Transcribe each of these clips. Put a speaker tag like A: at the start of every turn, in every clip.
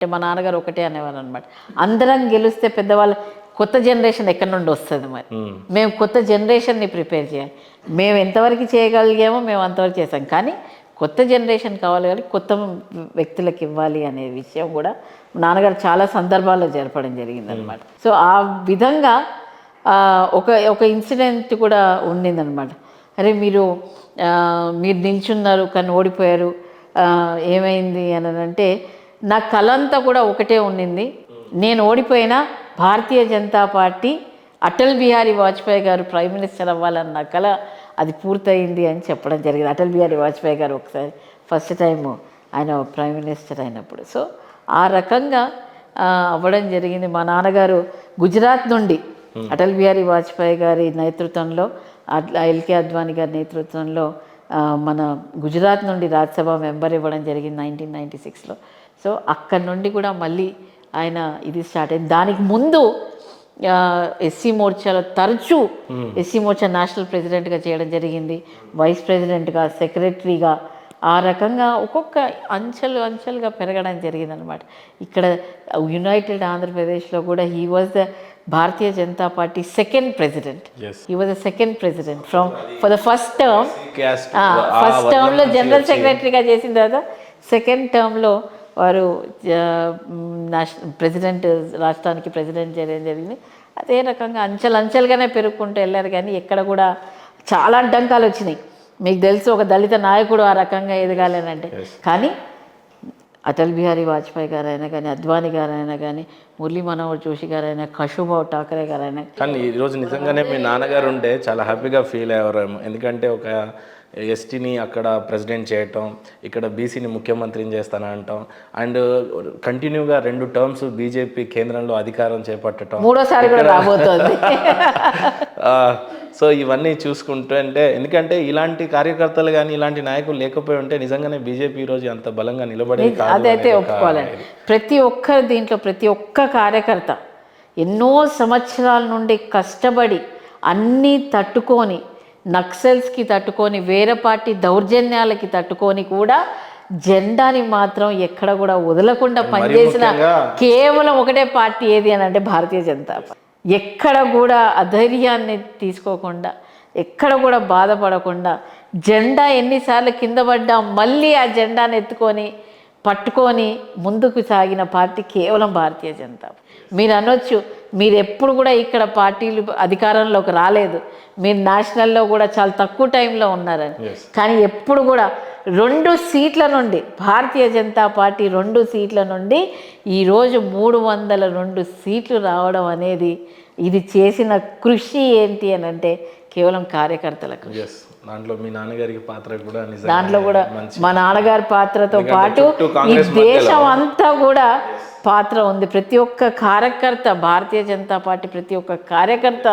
A: అంటే మా నాన్నగారు ఒకటే అనేవారు అనమాట అందరం గెలిస్తే పెద్దవాళ్ళు కొత్త జనరేషన్ ఎక్కడి నుండి వస్తుంది మరి?
B: మ్మ్.
A: కొత్త జనరేషన్ని ప్రిపేర్ చేయాలి. మేము ఎంతవరకు చేయగలిగామో మేము అంతవరకు చేసాం కానీ కొత్త జనరేషన్ కావాలి కానీ కొత్త వ్యక్తులకు ఇవ్వాలి అనే విషయం కూడా నాన్నగారు చాలా సందర్భాల్లో జరపడం జరిగింది అనమాట సో ఆ విధంగా ఒక ఒక ఇన్సిడెంట్ కూడా ఉండిందనమాట అరే మీరు మీరు నిల్చున్నారు కానీ ఓడిపోయారు ఏమైంది అని అంటే నా కళ అంతా కూడా ఒకటే ఉండింది. నేను ఓడిపోయినా భారతీయ జనతా పార్టీ అటల్ బిహారీ వాజ్పేయి గారు ప్రైమ్ మినిస్టర్ అవ్వాలన్న కళ అది పూర్తయింది అని చెప్పడం జరిగింది. అటల్ బిహారీ వాజ్పేయి గారు ఒకసారి ఫస్ట్ టైం ఆయన ప్రైమ్ మినిస్టర్ అయినప్పుడు. సో ఆ రకంగా అవ్వడం జరిగింది. మా నాన్నగారు గుజరాత్ నుండి అటల్ బిహారీ వాజ్పేయి గారి నేతృత్వంలో ఎల్కే అద్వానీ గారి నేతృత్వంలో మన గుజరాత్ నుండి రాజ్యసభ మెంబర్ ఇవ్వడం జరిగింది నైన్టీన్ నైంటీ సిక్స్లో. సో అక్కడ నుండి కూడా మళ్ళీ ఆయన ఇది స్టార్ట్ అయింది. దానికి ముందు ఎస్సీ మోర్చాలో తరచూ ఎస్సీ మోర్చా నేషనల్ ప్రెసిడెంట్గా చేయడం జరిగింది. వైస్ ప్రెసిడెంట్గా సెక్రటరీగా ఆ రకంగా ఒక్కొక్క అంచెలు అంచెలుగా పెరగడం జరిగిందనమాట ఇక్కడ యునైటెడ్ ఆంధ్రప్రదేశ్లో కూడా he was the Bharatiya Janata Party second president. He was the second president from for the first term first టర్మ్లో జనరల్ సెక్రటరీగా చేసిన తర్వాత సెకండ్ టర్మ్లో వారు ప్రెసిడెంట్ రాష్ట్రానికి ప్రెసిడెంట్ చేయడం జరిగింది. అదే రకంగా అంచెలు అంచెలుగానే పెరుగుకుంటూ వెళ్ళారు. కానీ ఎక్కడ కూడా చాలా అడ్డంకాలు వచ్చినాయి. మీకు తెలుసు ఒక దళిత నాయకుడు ఆ రకంగా ఎదగాలనంటే. కానీ అటల్ బిహారీ వాజ్పేయి గారైనా కానీ అద్వానీ గారైనా కానీ మురళీ మనోహర్ జోషి గారైనా కశుభావ్ ఠాకరే గారైనా
B: కానీ ఈరోజు నిజంగానే మీ నాన్నగారు ఉంటే చాలా హ్యాపీగా ఫీల్ అయ్యేవారేమో. ఎందుకంటే ఒక ఎస్టీని అక్కడ ప్రెసిడెంట్ చేయటం ఇక్కడ బీసీని ముఖ్యమంత్రిని చేస్తానంటాం. అండ్ కంటిన్యూగా రెండు టర్మ్స్ బీజేపీ కేంద్రంలో అధికారం చేపట్టడం
A: మూడోసారి కూడా రాబోతోంది.
B: సో ఇవన్నీ చూసుకుంటూ అంటే ఎందుకంటే ఇలాంటి కార్యకర్తలు కానీ ఇలాంటి నాయకులు లేకపోయి ఉంటే నిజంగానే బీజేపీ ఈరోజు అంత బలంగా నిలబడేది కాదు
A: అదైతే ఒప్పుకోవాలండి ప్రతి ఒక్కరు దీంట్లో ప్రతి ఒక్క కార్యకర్త ఎన్నో సంవత్సరాల నుండి కష్టపడి అన్నీ తట్టుకొని నక్సల్స్కి తట్టుకొని వేరే పార్టీ దౌర్జన్యాలకి తట్టుకొని కూడా జెండాని మాత్రం ఎక్కడ కూడా వదలకుండా పనిచేసిన కేవలం ఒకటే పార్టీ ఏది అని అంటే భారతీయ జనతా పార్టీ. ఎక్కడ కూడా అధైర్యాన్ని తీసుకోకుండా ఎక్కడ కూడా బాధపడకుండా జెండా ఎన్నిసార్లు కింద పడ్డా మళ్ళీ ఆ జెండాను ఎత్తుకొని పట్టుకొని ముందుకు సాగిన పార్టీ కేవలం భారతీయ జనతా. మీరు అనొచ్చు మీరు ఎప్పుడు కూడా ఇక్కడ పార్టీలు అధికారంలోకి రాలేదు మీరు నేషనల్లో కూడా చాలా తక్కువ టైంలో ఉన్నారని. కానీ ఎప్పుడు కూడా రెండు సీట్ల నుండి భారతీయ జనతా పార్టీ రెండు సీట్ల నుండి ఈరోజు మూడు వందల రెండు సీట్లు రావడం అనేది ఇది చేసిన కృషి ఏంటి అని అంటే కేవలం కార్యకర్తలకు.
B: దాంట్లో మీ నాన్నగారికి పాత్ర కూడా
A: దాంట్లో కూడా మా నాన్నగారి పాత్రతో పాటు ఈ దేశం అంతా కూడా పాత్ర ఉంది. ప్రతి ఒక్క కార్యకర్త భారతీయ జనతా పార్టీ ప్రతి ఒక్క కార్యకర్త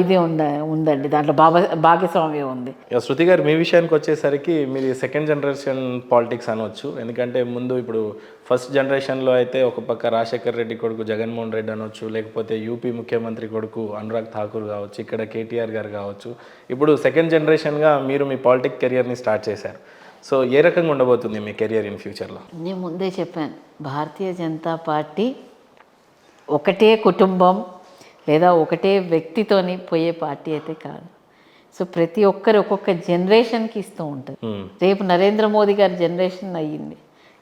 A: ఇది ఉంద ఉందండి. దాంట్లో భాగ భాగస్వామ్యం ఉంది.
B: శృతి గారు మీ విషయానికి వచ్చేసరికి మీది సెకండ్ జనరేషన్ పాలిటిక్స్ అనవచ్చు ఎందుకంటే ముందు ఇప్పుడు ఫస్ట్ జనరేషన్లో అయితే ఒక పక్క రాజశేఖర్ రెడ్డి కొడుకు జగన్మోహన్ రెడ్డి అనొచ్చు లేకపోతే యూపీ ముఖ్యమంత్రి కొడుకు అనురాగ్ ఠాకూర్ కావచ్చు ఇక్కడ కేటీఆర్ గారు కావచ్చు. ఇప్పుడు సెకండ్ జనరేషన్గా మీరు మీ పాలిటిక్ కెరియర్ని స్టార్ట్ చేశారు. సో ఏ రకంగా ఉండబోతుంది మీ కెరియర్ ఇన్ ఫ్యూచర్లో
A: నేను ముందే చెప్పాను భారతీయ జనతా పార్టీ ఒకటే కుటుంబం లేదా ఒకటే వ్యక్తితోని పోయే పార్టీ అయితే కాదు. సో ప్రతి ఒక్కరు ఒక్కొక్క జనరేషన్కి ఇస్తూ ఉంటుంది రేపు నరేంద్ర మోదీ గారి జనరేషన్ అయ్యింది.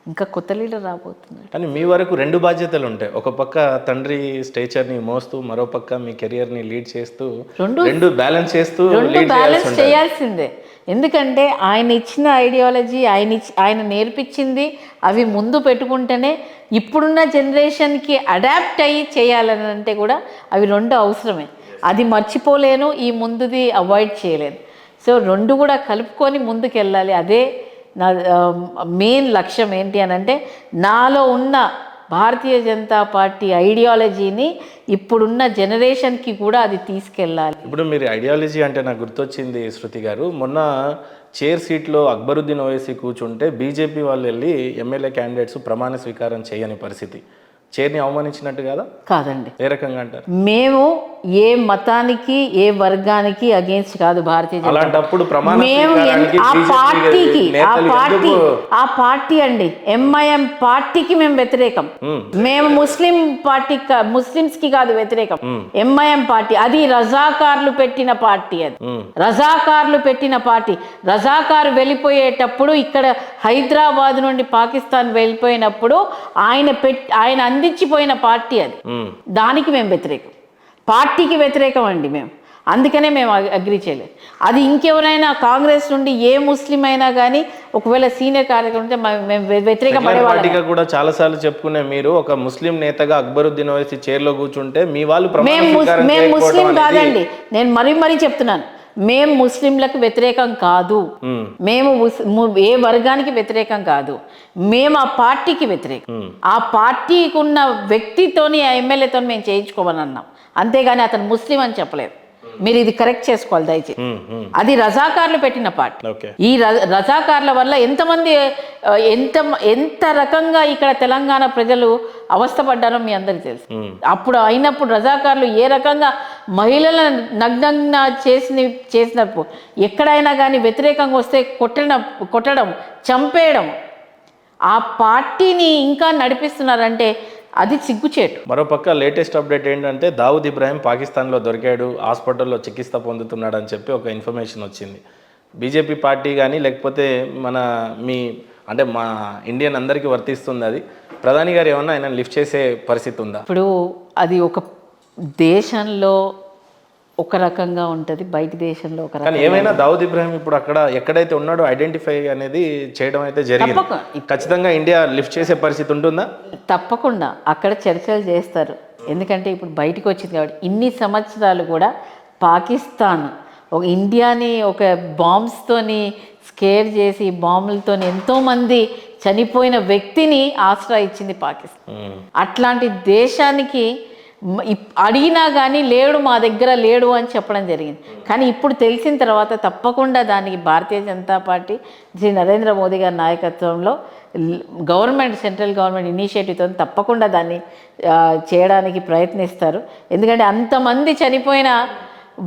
A: ఇంకా కొత్త లీడర్ రాబోతున్నాడు
B: కానీ మీ వరకు రెండు బాధ్యతలు ఉంటాయి. ఒక పక్క తండ్రి స్టేచర్ని మోస్తూ మరో పక్క మీ కెరియర్ని లీడ్ చేస్తూ
A: రెండు-
B: బ్యాలెన్స్ చేస్తూ
A: బ్యాలెన్స్ చేయాల్సిందే. ఎందుకంటే ఆయన ఇచ్చిన ఐడియాలజీ ఆయన ఇచ్చి ఆయన నేర్పించింది అవి ముందు పెట్టుకుంటేనే ఇప్పుడున్న జనరేషన్కి అడాప్ట్ అయ్యి చేయాలని అంటే కూడా అవి రెండు అవసరమే. అది మర్చిపోలేను ఈ ముందుది అవాయిడ్ చేయలేను. సో రెండు కూడా కలుపుకొని ముందుకు వెళ్ళాలి అదే నా మెయిన్ లక్ష్యం ఏంటి అని అంటే నాలో ఉన్న భారతీయ జనతా పార్టీ ఐడియాలజీని ఇప్పుడున్న జనరేషన్కి కూడా అది తీసుకెళ్ళాలి.
B: ఇప్పుడు మీరు ఐడియాలజీ అంటే నాకు గుర్తొచ్చింది శృతి గారు. మొన్న చైర్ సీట్లో అక్బరుద్దీన్ ఓవైసీ కూర్చుంటే బీజేపీ వాళ్ళు వెళ్ళి ఎమ్మెల్యే క్యాండిడేట్స్ ప్రమాణ స్వీకారం చేయని పరిస్థితి. చైర్ని అవమానించినట్టు కదా?
A: కాదండి.
B: ఏ రకంగా అంటారు?
A: మేము ఏ మతానికి ఏ వర్గానికి అగేన్స్ట్ కాదు భారతీయ జనతా
B: అలాంటప్పుడు
A: మేము ఆ పార్టీకి ఆ పార్టీ ఆ పార్టీ అండి ఎంఐఎం పార్టీకి మేము వ్యతిరేకం. మేము ముస్లిం పార్టీ ముస్లిమ్స్కి కాదు వ్యతిరేకం. ఎంఐఎం పార్టీ అది రజాకార్లు పెట్టిన పార్టీ అది. రజాకార్లు పెట్టిన పార్టీ. రజాకారు వెళ్ళిపోయేటప్పుడు ఇక్కడ హైదరాబాద్ నుండి పాకిస్తాన్ వెళ్ళిపోయినప్పుడు ఆయన పెట్ ఆయన అందించిపోయిన పార్టీ అది. దానికి మేము వ్యతిరేకం. పార్టీకి వ్యతిరేకం అండి మేము అందుకనే మేము అగ్- అగ్రి చేయలేదు. అది ఇంకెవరైనా కాంగ్రెస్ నుండి ఏ ముస్లిం అయినా కానీ ఒకవేళ సీనియర్ కార్యక్రమం ఉంటే మేము వ్య- వ్యతిరేక
B: సెక్యులర్
A: పడేవాళ్ళం
B: పార్టీగా కూడా చాలా సార్లు చెప్పుకునే మీరు ఒక ముస్లిం నేతగా అక్బరుద్దీన్ ఓవైసీ చైర్లో కూర్చుంటే మీ వాళ్ళు
A: మేము ముస్లిం కాదండి. నేను మరీ మరీ చెప్తున్నాను. మేము ముస్లింలకు వ్యతిరేకం కాదు.
B: మ్మ్.
A: ఏ వర్గానికి వ్యతిరేకం కాదు. మేము ఆ పార్టీకి వ్యతిరేకం. ఆ పార్టీకి ఉన్న వ్యక్తితోని ఆ ఎమ్మెల్యేతో మేము చేయించుకోమని అన్నాం అంతేగాని అతను ముస్లిం అని చెప్పలేదు. మీరు ఇది కరెక్ట్ చేసుకోవాలి దయచేసి. అది రజాకార్లు పెట్టిన పార్టీ
B: ఓకే.
A: ఈ రజాకార్ల వల్ల ఎంతమంది ఎంత ఎంత రకంగా ఇక్కడ తెలంగాణ ప్రజలు అవస్థపడ్డారో మీ అందరికీ తెలుసు. అప్పుడు అయినప్పుడు రజాకార్లు ఏ రకంగా మహిళలను నగ్నంగా చేసిన చేసినప్పుడు ఎక్కడైనా కానీ వ్యతిరేకంగా వస్తే కొట్టడం కొట్టడం చంపేయడం ఆ పార్టీని ఇంకా నడిపిస్తున్నారంటే అది సిగ్గుచేటు.
B: మరోపక్క లేటెస్ట్ అప్డేట్ ఏంటంటే దావుద్ ఇబ్రాహిం పాకిస్తాన్లో దొరికాడు హాస్పిటల్లో చికిత్స పొందుతున్నాడు అని చెప్పి ఒక ఇన్ఫర్మేషన్ వచ్చింది. బీజేపీ పార్టీ కానీ లేకపోతే మన మీ అంటే మా ఇండియన్ అందరికీ వర్తిస్తుంది అది. ప్రధాని గారు ఏమన్నా ఆయన లిఫ్ట్ చేసే పరిస్థితి ఉందా?
A: ఇప్పుడు అది ఒక దేశంలో ఒక రకంగా ఉంటుంది బయట దేశంలో ఒక రకంగా
B: ఏమైనా దావుద్ ఇబ్రాహిం ఇప్పుడు అక్కడ ఎక్కడైతే ఉన్నాడో ఐడెంటిఫై అనేది చేయడం అయితే జరిగింది. ఖచ్చితంగా ఇండియా లిఫ్ట్ చేసే పరిస్థితి ఉంటుందా?
A: తప్పకుండా. అక్కడ చర్చలు చేస్తారు. ఎందుకంటే ఇప్పుడు బయటకు వచ్చింది కాబట్టి ఇన్ని సంవత్సరాలు కూడా పాకిస్తాన్ ఒక ఇండియాని ఒక బాంబ్స్తోని స్కేర్ చేసి బాంబులతో ఎంతోమంది చనిపోయిన వ్యక్తిని ఆశ్రయ ఇచ్చింది పాకిస్తాన్. అట్లాంటి దేశానికి అడిగినా కానీ లేడు మా దగ్గర లేడు అని చెప్పడం జరిగింది. కానీ ఇప్పుడు తెలిసిన తర్వాత తప్పకుండా దానికి భారతీయ జనతా పార్టీ శ్రీ నరేంద్ర మోదీ గారి నాయకత్వంలో గవర్నమెంట్ సెంట్రల్ గవర్నమెంట్ ఇనిషియేటివ్తో తప్పకుండా దాన్ని చేయడానికి ప్రయత్నిస్తారు. ఎందుకంటే అంతమంది చనిపోయిన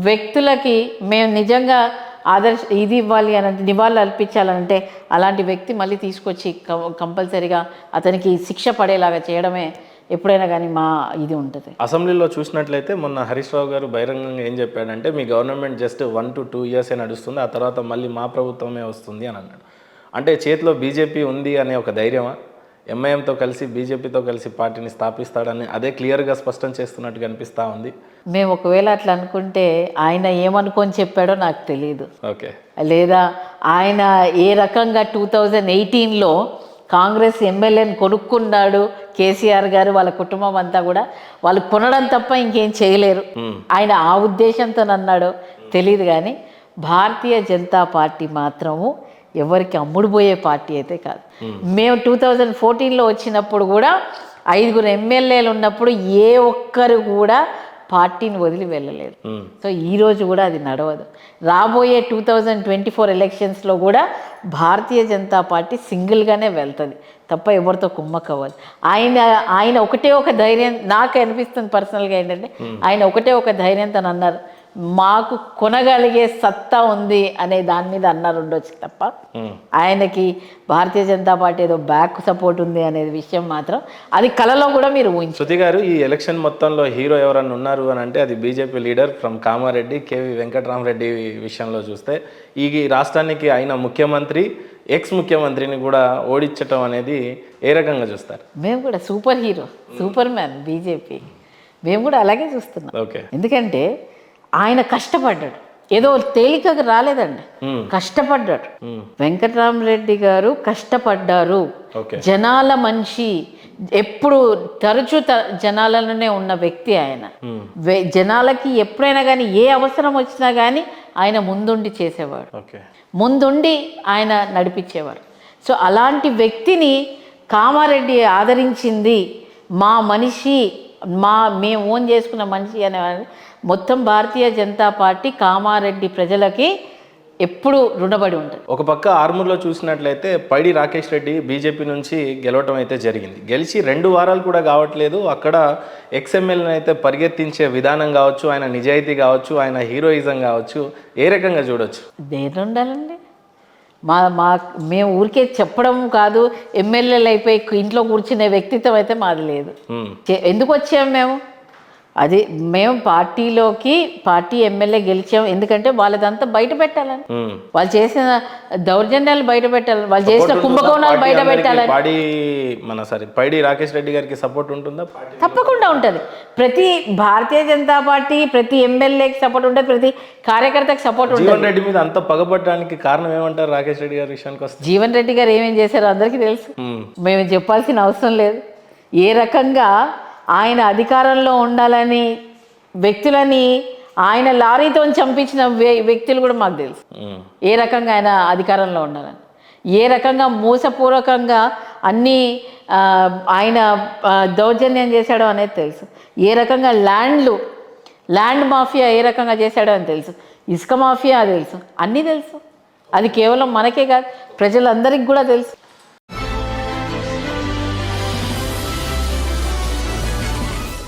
A: వ్యక్తులకి మేము నిజంగా ఆదర్శ ఇది ఇవ్వాలి అని అంటే నివాళులు అర్పించాలంటే అలాంటి వ్యక్తి మళ్ళీ తీసుకొచ్చి కం- కంపల్సరీగా అతనికి శిక్ష పడేలాగా చేయడమే ఎప్పుడైనా కానీ మా ఇది ఉంటుంది.
B: అసెంబ్లీలో చూసినట్లయితే మొన్న హరీష్ రావు గారు బహిరంగంగా ఏం చెప్పాడంటే మీ government just one to two ఇయర్సే నడుస్తుంది ఆ తర్వాత మళ్ళీ మా ప్రభుత్వమే వస్తుంది అని అన్నాడు. అంటే చేతిలో బీజేపీ ఉంది అనే ఒక ధైర్యమా? ఎంఐఎంతో కలిసి బీజేపీతో కలిసి పార్టీని స్థాపిస్తాడని అదే క్లియర్గా స్పష్టం చేస్తున్నట్టు కనిపిస్తూ ఉంది?
A: మేము ఒకవేళ అట్లా అనుకుంటే ఆయన ఏమనుకొని చెప్పాడో నాకు తెలియదు
B: ఓకే.
A: లేదా ఆయన ఏ రకంగా టూ థౌజండ్ ఎయిటీన్లో కాంగ్రెస్ ఎమ్మెల్యేని కొనుక్కున్నాడు కేసీఆర్ గారు వాళ్ళ కుటుంబం అంతా కూడా వాళ్ళు కొనడం తప్ప ఇంకేం చేయలేరు. ఆయన ఆ ఉద్దేశంతో అన్నాడో తెలియదు కానీ భారతీయ జనతా పార్టీ మాత్రము ఎవరికి అమ్ముడుపోయే పార్టీ అయితే కాదు. మేము టూ థౌజండ్ ఫోర్టీన్లో వచ్చినప్పుడు కూడా ఐదుగురు ఎమ్మెల్యేలు ఉన్నప్పుడు ఏ ఒక్కరు కూడా పార్టీని వదిలి వెళ్ళలేదు. సో ఈ రోజు కూడా అది నడవదు. రాబోయే టూ థౌజండ్ ట్వంటీ ఫోర్ ఎలక్షన్స్లో కూడా భారతీయ జనతా పార్టీ సింగిల్గానే వెళ్తుంది. తప్ప ఎవరితో కుమ్మక్కవ్వదు. ఆయన ఆయన ఒకటే ఒక ధైర్యం నాకు అనిపిస్తుంది పర్సనల్గా ఏంటంటే ఆయన ఒకటే ఒక ధైర్యంతో అన్నారు మాకు కొనగలిగే సత్తా ఉంది అనే దాని మీద అన్నారు ఉండొచ్చు తప్ప. ఆయనకి భారతీయ జనతా పార్టీ ఏదో బ్యాక్ సపోర్ట్ ఉంది అనే విషయం మాత్రం అది కలలో కూడా మీరు ఊహించు.
B: శృతి గారు ఈ ఎలక్షన్ మొత్తంలో హీరో ఎవరన్నా ఉన్నారు అని అంటే అది BJP leader from Kamareddy K V Venkataramareddy విషయంలో చూస్తే ఈ రాష్ట్రానికి అయిన ముఖ్యమంత్రి ఎక్స్ ముఖ్యమంత్రిని కూడా ఓడించటం అనేది ఏ రకంగా చూస్తారు?
A: మేము కూడా superhero superman BJP. మేము కూడా అలాగే చూస్తున్నాం.
B: ఓకే.
A: ఎందుకంటే ఆయన కష్టపడ్డాడు. ఏదో తేలికగా రాలేదండి. కష్టపడ్డాడు. వెంకటరామరెడ్డి గారు కష్టపడ్డారు. జనాల మనిషి ఎప్పుడు తరచూ త- జనాలలోనే ఉన్న వ్యక్తి ఆయన. జనాలకి ఎప్పుడైనా కానీ ఏ అవసరం వచ్చినా కానీ ఆయన ముందుండి చేసేవాడు. ముందుండి ఆయన నడిపించేవారు. సో అలాంటి వ్యక్తిని కామారెడ్డి ఆదరించింది మా మనిషి మా మేము ఓన్ చేసుకున్న మనిషి అనే మొత్తం భారతీయ జనతా పార్టీ కామారెడ్డి ప్రజలకి ఎప్పుడు రుణపడి ఉంటుంది.
B: ఒక పక్క ఆర్మూర్లో చూసినట్లయితే పైడి రాకేష్ రెడ్డి బీజేపీ నుంచి గెలవటం అయితే జరిగింది. గెలిచి రెండు వారాలు కూడా కావట్లేదు. అక్కడ ఎక్స్ఎమ్మెల్యేని అయితే పరిగెత్తించే విధానం కావచ్చు ఆయన నిజాయితీ కావచ్చు ఆయన హీరోయిజం కావచ్చు ఏ రకంగా చూడొచ్చు?
A: దేని ఉండాలండి? మా మా మేము ఊరికే చెప్పడం కాదు ఎమ్మెల్యేలు అయిపోయి ఇంట్లో కూర్చునే వ్యక్తిత్వం అయితే మాది లేదు. ఎందుకు వచ్చాము మేము? అది మేము పార్టీలోకి పార్టీ ఎమ్మెల్యే గెలిచాం. ఎందుకంటే వాళ్ళదంతా బయట పెట్టాలని. వాళ్ళు చేసిన దౌర్జన్యాలు బయట పెట్టాలి వాళ్ళు చేసిన కుంభకోణాలు? బయట పెట్టాలని.
B: పాడి మన సారీ పైడి రాకేష్ రెడ్డి గారికి సపోర్ట్ ఉంటుందా?
A: తప్పకుండా ఉంటుంది. ప్రతి భారతీయ జనతా పార్టీ ప్రతి ఎమ్మెల్యేకి సపోర్ట్ ఉంటుంది. ప్రతి కార్యకర్తకి సపోర్ట్ ఉంటుంది.
B: జీవన్ రెడ్డి మీద అంత పగబట్టడానికి కారణం ఏమంటారు రాకేష్ రెడ్డి గారి విషయానికి వస్తే?
A: జీవన్ రెడ్డి గారు ఏమేం చేశారో అందరికీ తెలుసు. మేము చెప్పాల్సిన అవసరం లేదు. ఏ రకంగా ఆయన అధికారంలో ఉండాలని వ్యక్తులని ఆయన లారీతో చంపించిన వ్య- వ్యక్తులు కూడా మాకు తెలుసు. ఏ రకంగా ఆయన అధికారంలో ఉండాలని. ఏ రకంగా మోసపూర్వకంగా అన్ని ఆయన దౌర్జన్యం చేశాడో అనేది తెలుసు. ఏ రకంగా ల్యాండ్లు ల్యాండ్ మాఫియా ఏ రకంగా చేశాడో అని తెలుసు. ఇసుక మాఫియా తెలుసు. అన్నీ తెలుసు. అది కేవలం మనకే కాదు ప్రజలందరికీ కూడా తెలుసు.